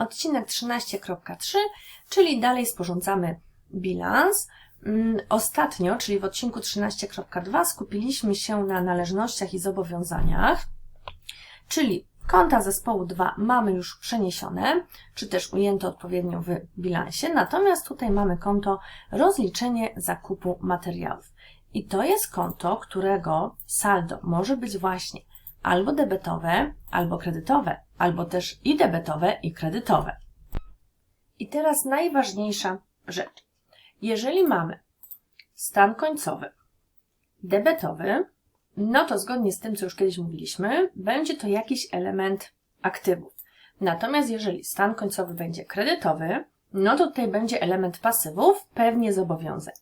odcinek 13.3, czyli dalej sporządzamy bilans. Mm, Ostatnio, czyli w odcinku 13.2 skupiliśmy się na należnościach i zobowiązaniach, czyli konta zespołu 2 mamy już przeniesione, czy też ujęte odpowiednio w bilansie, natomiast tutaj mamy konto rozliczenie zakupu materiałów. I to jest konto, którego saldo może być właśnie albo debetowe, albo kredytowe, albo też i debetowe, i kredytowe. I teraz najważniejsza rzecz. Jeżeli mamy stan końcowy debetowy, no to zgodnie z tym, co już kiedyś mówiliśmy, będzie to jakiś element aktywów. Natomiast jeżeli stan końcowy będzie kredytowy, no to tutaj będzie element pasywów, pewnie zobowiązań.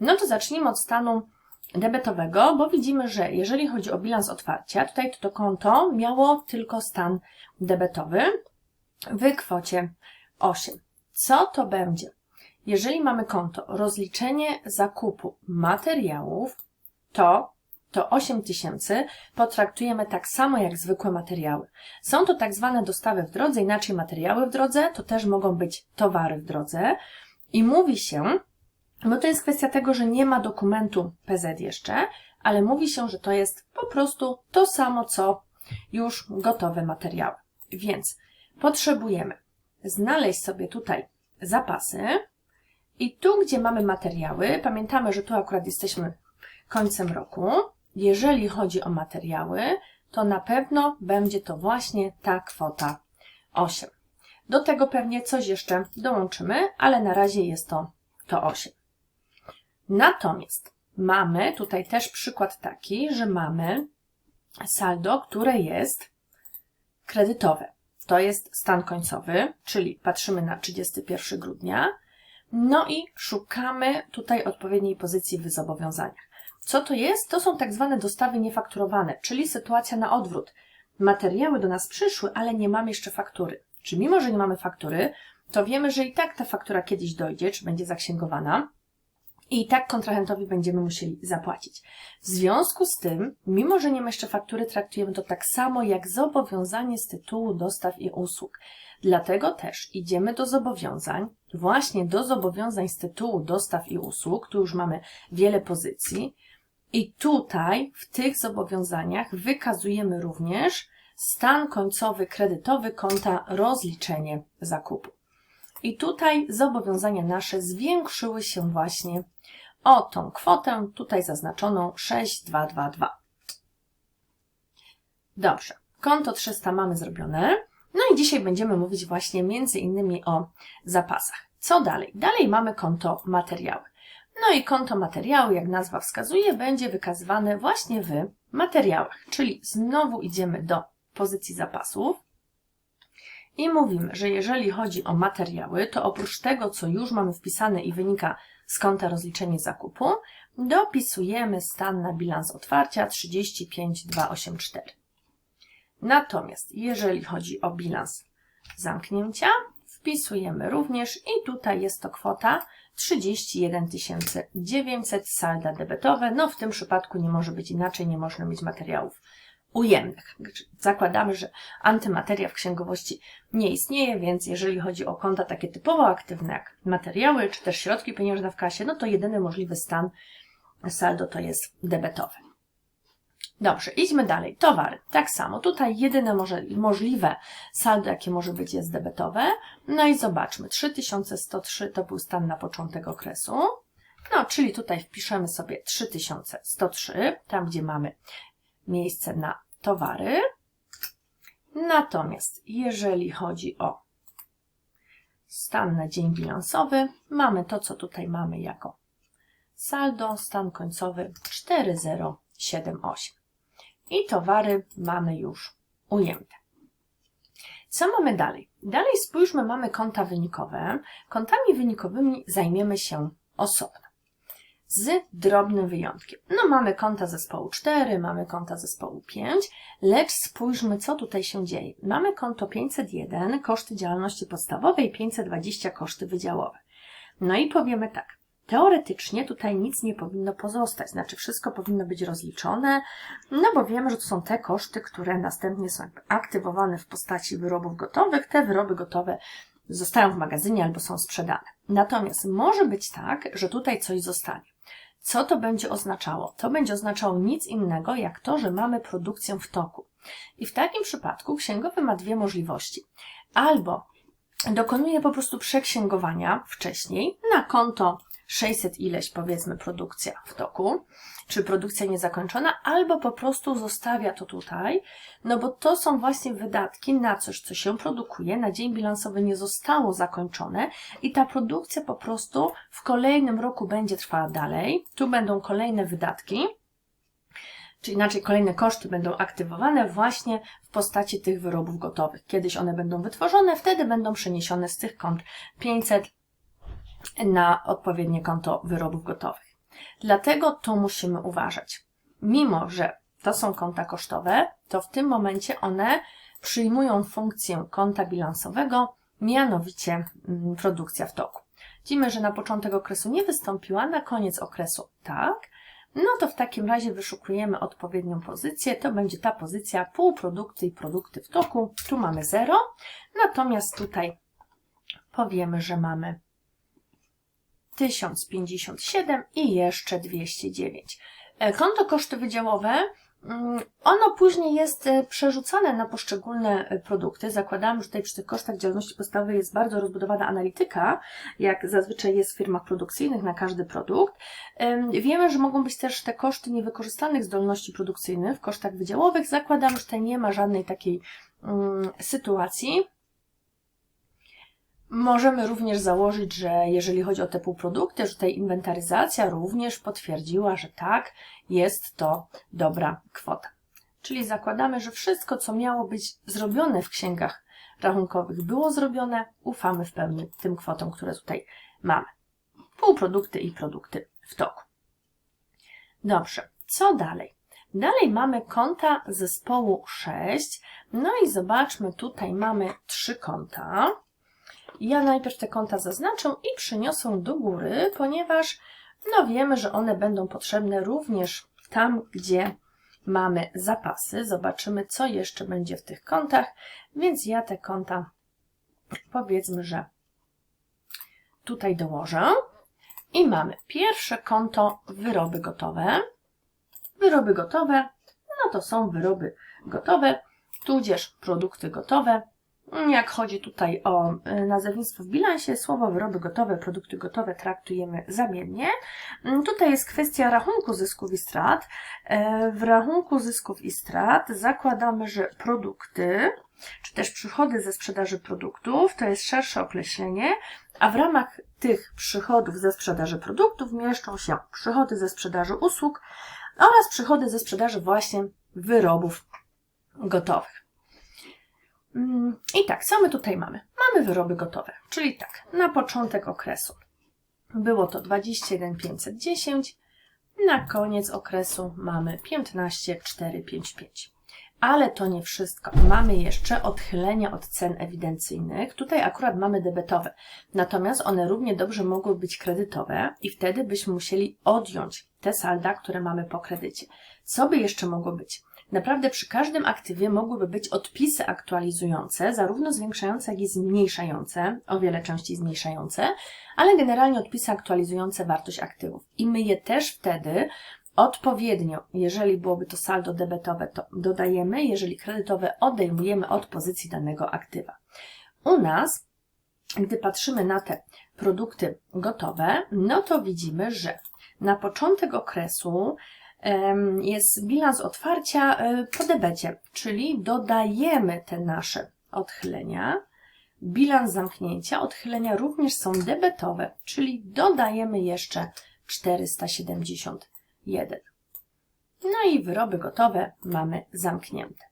No to zacznijmy od stanu debetowego, bo widzimy, że jeżeli chodzi o bilans otwarcia, tutaj to konto miało tylko stan debetowy w kwocie 8. Co to będzie? Jeżeli mamy konto rozliczenie zakupu materiałów, to to 8 tysięcy potraktujemy tak samo jak zwykłe materiały. Są to tak zwane dostawy w drodze, inaczej materiały w drodze, to też mogą być towary w drodze. I mówi się, bo to jest kwestia tego, że nie ma dokumentu PZ jeszcze, ale mówi się, że to jest po prostu to samo, co już gotowe materiały. Więc potrzebujemy znaleźć sobie tutaj zapasy i tu, gdzie mamy materiały, pamiętamy, że tu akurat jesteśmy końcem roku. Jeżeli chodzi o materiały, to na pewno będzie to właśnie ta kwota 8. Do tego pewnie coś jeszcze dołączymy, ale na razie jest to to 8. Natomiast mamy tutaj też przykład taki, że mamy saldo, które jest kredytowe. To jest stan końcowy, czyli patrzymy na 31 grudnia. No i szukamy tutaj odpowiedniej pozycji w zobowiązaniach. Co to jest? To są tak zwane dostawy niefakturowane, czyli sytuacja na odwrót. Materiały do nas przyszły, ale nie mamy jeszcze faktury. Czy mimo, że nie mamy faktury, to wiemy, że i tak ta faktura kiedyś dojdzie, czy będzie zaksięgowana, i tak kontrahentowi będziemy musieli zapłacić. W związku z tym, mimo że nie ma jeszcze faktury, traktujemy to tak samo jak zobowiązanie z tytułu dostaw i usług. Dlatego też idziemy do zobowiązań, właśnie do zobowiązań z tytułu dostaw i usług, tu już mamy wiele pozycji, i tutaj w tych zobowiązaniach wykazujemy również stan końcowy kredytowy konta rozliczenie zakupu. I tutaj zobowiązania nasze zwiększyły się właśnie o tą kwotę, tutaj zaznaczoną 6222. Dobrze, konto 300 mamy zrobione. No i dzisiaj będziemy mówić właśnie między innymi o zapasach. Co dalej? Dalej mamy konto materiały. No i konto materiału, jak nazwa wskazuje, będzie wykazywane właśnie w materiałach, czyli znowu idziemy do pozycji zapasów i mówimy, że jeżeli chodzi o materiały, to oprócz tego, co już mamy wpisane i wynika z konta rozliczenie zakupu, dopisujemy stan na bilans otwarcia 35284. Natomiast jeżeli chodzi o bilans zamknięcia, wpisujemy również i tutaj jest to kwota 31 900 salda debetowe. No w tym przypadku nie może być inaczej, nie można mieć materiałów ujemnych. Zakładamy, że antymateria w księgowości nie istnieje, więc jeżeli chodzi o konta takie typowo aktywne jak materiały czy też środki pieniężne w kasie, no to jedyny możliwy stan saldo to jest debetowy. Dobrze, idźmy dalej. Towary. Tak samo. Tutaj jedyne może, możliwe saldo, jakie może być, jest debetowe. No i zobaczmy. 3103 to był stan na początek okresu. No, czyli tutaj wpiszemy sobie 3103, tam gdzie mamy miejsce na towary. Natomiast jeżeli chodzi o stan na dzień bilansowy, mamy to, co tutaj mamy jako saldo, stan końcowy 4078. I towary mamy już ujęte. Co mamy dalej? Dalej spójrzmy, mamy konta wynikowe. Kontami wynikowymi zajmiemy się osobno z drobnym wyjątkiem. No mamy konta zespołu 4, mamy konta zespołu 5, lecz spójrzmy, co tutaj się dzieje. Mamy konto 501, koszty działalności podstawowej, 520 koszty wydziałowe. No i powiemy tak, teoretycznie tutaj nic nie powinno pozostać, znaczy wszystko powinno być rozliczone, no bo wiemy, że to są te koszty, które następnie są aktywowane w postaci wyrobów gotowych. Te wyroby gotowe zostają w magazynie albo są sprzedane. Natomiast może być tak, że tutaj coś zostanie. Co to będzie oznaczało? To będzie oznaczało nic innego, jak to, że mamy produkcję w toku. I w takim przypadku księgowy ma dwie możliwości. Albo dokonuje po prostu przeksięgowania wcześniej na konto 600 ileś powiedzmy produkcja w toku, czy produkcja niezakończona, albo po prostu zostawia to tutaj, no bo to są właśnie wydatki na coś, co się produkuje, na dzień bilansowy nie zostało zakończone i ta produkcja po prostu w kolejnym roku będzie trwała dalej. Tu będą kolejne wydatki, czy inaczej kolejne koszty będą aktywowane właśnie w postaci tych wyrobów gotowych. Kiedyś one będą wytworzone, wtedy będą przeniesione z tych kont 500 na odpowiednie konto wyrobów gotowych. Dlatego tu musimy uważać. Mimo, że to są konta kosztowe, to w tym momencie one przyjmują funkcję konta bilansowego, mianowicie mm, produkcja w toku. Widzimy, że na początek okresu nie wystąpiła, na koniec okresu tak. No to w takim razie wyszukujemy odpowiednią pozycję. To będzie ta pozycja półprodukty i produkty w toku. Tu mamy 0, natomiast tutaj powiemy, że mamy 1057 i jeszcze 209. E, konto koszty wydziałowe, mm, ono później jest e, przerzucane na poszczególne e, produkty. Zakładamy, że tutaj przy tych kosztach działalności podstawowej jest bardzo rozbudowana analityka, jak zazwyczaj jest w firmach produkcyjnych na każdy produkt. Wiemy, że mogą być też te koszty niewykorzystanych zdolności produkcyjnych w kosztach wydziałowych. Zakładamy, że tutaj nie ma żadnej takiej um, sytuacji. Możemy również założyć, że jeżeli chodzi o te półprodukty, że tutaj inwentaryzacja również potwierdziła, że tak, jest to dobra kwota. Czyli zakładamy, że wszystko, co miało być zrobione w księgach rachunkowych, było zrobione. Ufamy w pełni tym kwotom, które tutaj mamy. Półprodukty i produkty w toku. Dobrze, co dalej? Dalej mamy konta zespołu 6. No i zobaczmy, tutaj mamy trzy konta. Ja najpierw te konta zaznaczę i przyniosę do góry, ponieważ no wiemy, że one będą potrzebne również tam, gdzie mamy zapasy. Zobaczymy, co jeszcze będzie w tych kontach, więc ja te konta powiedzmy, że tutaj dołożę. I mamy pierwsze konto wyroby gotowe. Wyroby gotowe, no to są wyroby gotowe, tudzież produkty gotowe. Jak chodzi tutaj o e, nazewnictwo w bilansie, słowo wyroby gotowe, produkty gotowe traktujemy zamiennie. Mm, tutaj jest kwestia rachunku zysków i strat. E, w rachunku zysków i strat zakładamy, że produkty, czy też przychody ze sprzedaży produktów, to jest szersze określenie, a w ramach tych przychodów ze sprzedaży produktów mieszczą się przychody ze sprzedaży usług oraz przychody ze sprzedaży właśnie wyrobów gotowych. Mm, I tak, co my tutaj mamy? Mamy wyroby gotowe, czyli tak, na początek okresu było to 21 510, na koniec okresu mamy 15 455. Ale to nie wszystko. Mamy jeszcze odchylenia od cen ewidencyjnych. Tutaj akurat mamy debetowe. Natomiast one równie dobrze mogły być kredytowe i wtedy byśmy musieli odjąć te salda, które mamy po kredycie. Co by jeszcze mogło być? Naprawdę przy każdym aktywie mogłyby być odpisy aktualizujące, zarówno zwiększające, jak i zmniejszające, o wiele częściej zmniejszające, ale generalnie odpisy aktualizujące wartość aktywów. I my je też wtedy odpowiednio, jeżeli byłoby to saldo debetowe, to dodajemy, jeżeli kredytowe odejmujemy od pozycji danego aktywa. U nas, gdy patrzymy na te produkty gotowe, no to widzimy, że na początek okresu jest bilans otwarcia e, po debecie, czyli dodajemy te nasze odchylenia. Bilans zamknięcia, odchylenia również są debetowe, czyli dodajemy jeszcze 471. No i wyroby gotowe mamy zamknięte.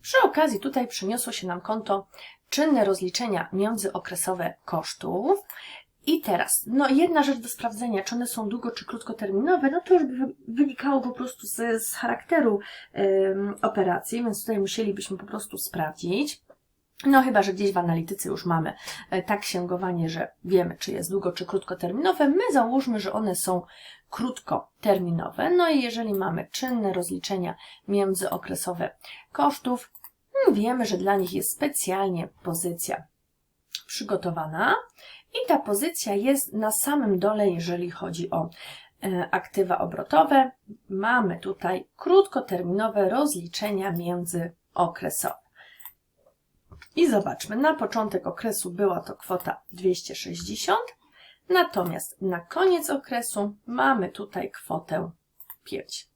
Przy okazji tutaj przyniosło się nam konto czynne rozliczenia międzyokresowe kosztów i teraz, no jedna rzecz do sprawdzenia, czy one są długo czy krótkoterminowe, no to już by wynikało po prostu z, z charakteru ym, operacji, więc tutaj musielibyśmy po prostu sprawdzić. No chyba, że gdzieś w analityce już mamy e, tak księgowanie, że wiemy, czy jest długo, czy krótkoterminowe. My załóżmy, że one są krótkoterminowe. No i jeżeli mamy czynne rozliczenia międzyokresowe kosztów, hmm, wiemy, że dla nich jest specjalnie pozycja przygotowana i ta pozycja jest na samym dole, jeżeli chodzi o e, aktywa obrotowe. Mamy tutaj krótkoterminowe rozliczenia międzyokresowe. I zobaczmy, na początek okresu była to kwota 260, natomiast na koniec okresu mamy tutaj kwotę 5.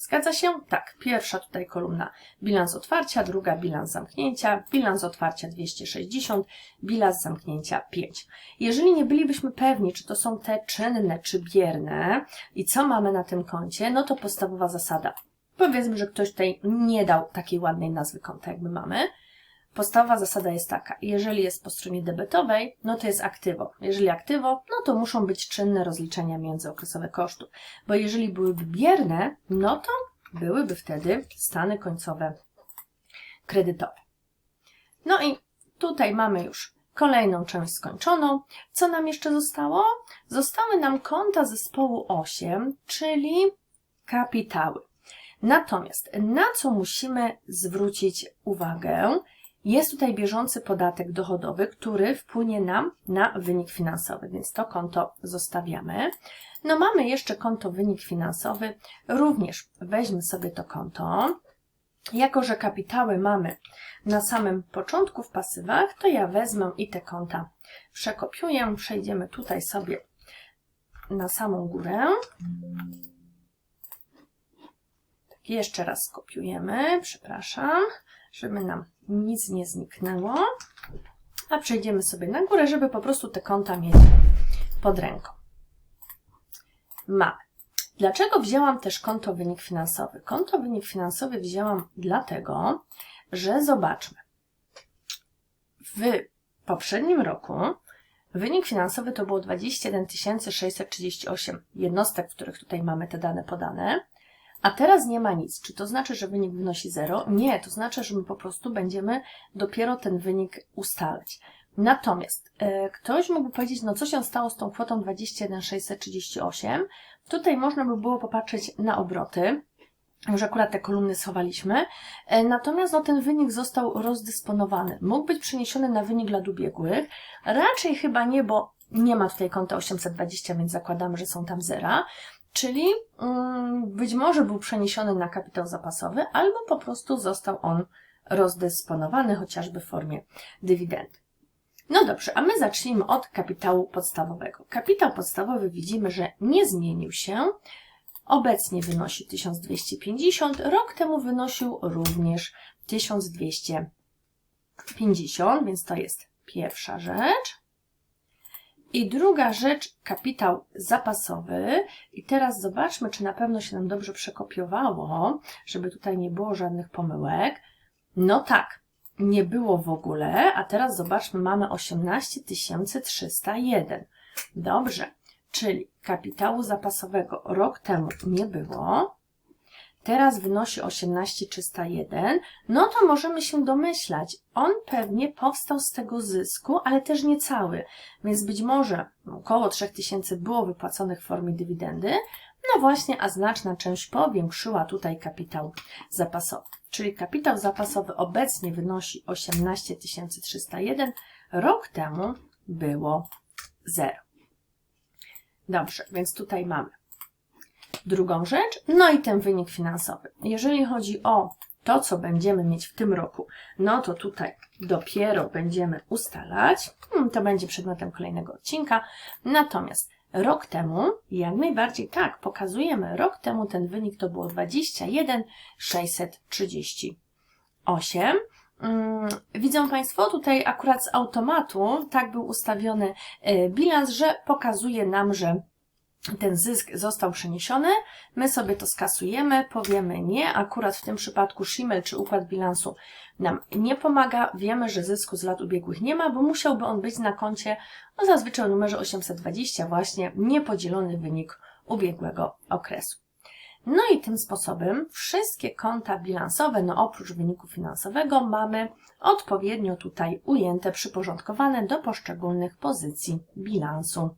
Zgadza się? Tak. Pierwsza tutaj kolumna bilans otwarcia, druga bilans zamknięcia, bilans otwarcia 260, bilans zamknięcia 5. Jeżeli nie bylibyśmy pewni, czy to są te czynne, czy bierne i co mamy na tym koncie, no to podstawowa zasada. Powiedzmy, że ktoś tutaj nie dał takiej ładnej nazwy konta, jakby mamy. Podstawowa zasada jest taka, jeżeli jest po stronie debetowej, no to jest aktywo. Jeżeli aktywo, no to muszą być czynne rozliczenia międzyokresowe kosztów, bo jeżeli byłyby bierne, no to byłyby wtedy stany końcowe kredytowe. No i tutaj mamy już kolejną część skończoną. Co nam jeszcze zostało? Zostały nam konta zespołu 8, czyli kapitały. Natomiast na co musimy zwrócić uwagę? Jest tutaj bieżący podatek dochodowy, który wpłynie nam na wynik finansowy, więc to konto zostawiamy. No mamy jeszcze konto wynik finansowy, również weźmy sobie to konto. Jako, że kapitały mamy na samym początku w pasywach, to ja wezmę i te konta przekopiuję. Przejdziemy tutaj sobie na samą górę. Tak, jeszcze raz skopiujemy, przepraszam, żeby nam nic nie zniknęło. A przejdziemy sobie na górę, żeby po prostu te konta mieć pod ręką. Mamy. Dlaczego wzięłam też konto wynik finansowy? Konto wynik finansowy wzięłam dlatego, że zobaczmy. W poprzednim roku wynik finansowy to było 21 638 jednostek, w których tutaj mamy te dane podane. A teraz nie ma nic. Czy to znaczy, że wynik wynosi 0? Nie, to znaczy, że my po prostu będziemy dopiero ten wynik ustalać. Natomiast e, ktoś mógłby powiedzieć, no co się stało z tą kwotą 21 638? Tutaj można by było popatrzeć na obroty, już akurat te kolumny schowaliśmy. E, natomiast no, ten wynik został rozdysponowany. Mógł być przeniesiony na wynik lat ubiegłych. Raczej chyba nie, bo nie ma tutaj konta 820, więc zakładamy, że są tam zera. Czyli mm, być może był przeniesiony na kapitał zapasowy, albo po prostu został on rozdysponowany chociażby w formie dywidendy. No dobrze, a my zacznijmy od kapitału podstawowego. Kapitał podstawowy widzimy, że nie zmienił się. Obecnie wynosi 1250, rok temu wynosił również 1250, więc to jest pierwsza rzecz. I druga rzecz, kapitał zapasowy. I teraz zobaczmy, czy na pewno się nam dobrze przekopiowało, żeby tutaj nie było żadnych pomyłek. No tak, nie było w ogóle, a teraz zobaczmy, mamy 18 301. Dobrze, czyli kapitału zapasowego rok temu nie było, teraz wynosi 18301, no to możemy się domyślać, on pewnie powstał z tego zysku, ale też nie cały, więc być może około 3000 było wypłaconych w formie dywidendy, no właśnie, a znaczna część powiększyła tutaj kapitał zapasowy. Czyli kapitał zapasowy obecnie wynosi 18 301, rok temu było 0. Dobrze, więc tutaj mamy drugą rzecz, no i ten wynik finansowy. Jeżeli chodzi o to, co będziemy mieć w tym roku, no to tutaj dopiero będziemy ustalać. Hmm, to będzie przedmiotem kolejnego odcinka. Natomiast rok temu, jak najbardziej tak, pokazujemy, rok temu ten wynik to było 21 638. Hmm, widzą Państwo, tutaj akurat z automatu tak był ustawiony e, bilans, że pokazuje nam, że ten zysk został przeniesiony, my sobie to skasujemy, powiemy nie, akurat w tym przypadku Schimmel czy układ bilansu nam nie pomaga, wiemy, że zysku z lat ubiegłych nie ma, bo musiałby on być na koncie o zazwyczaj numerze 820 właśnie niepodzielony wynik ubiegłego okresu. No i tym sposobem wszystkie konta bilansowe, no oprócz wyniku finansowego, mamy odpowiednio tutaj ujęte, przyporządkowane do poszczególnych pozycji bilansu.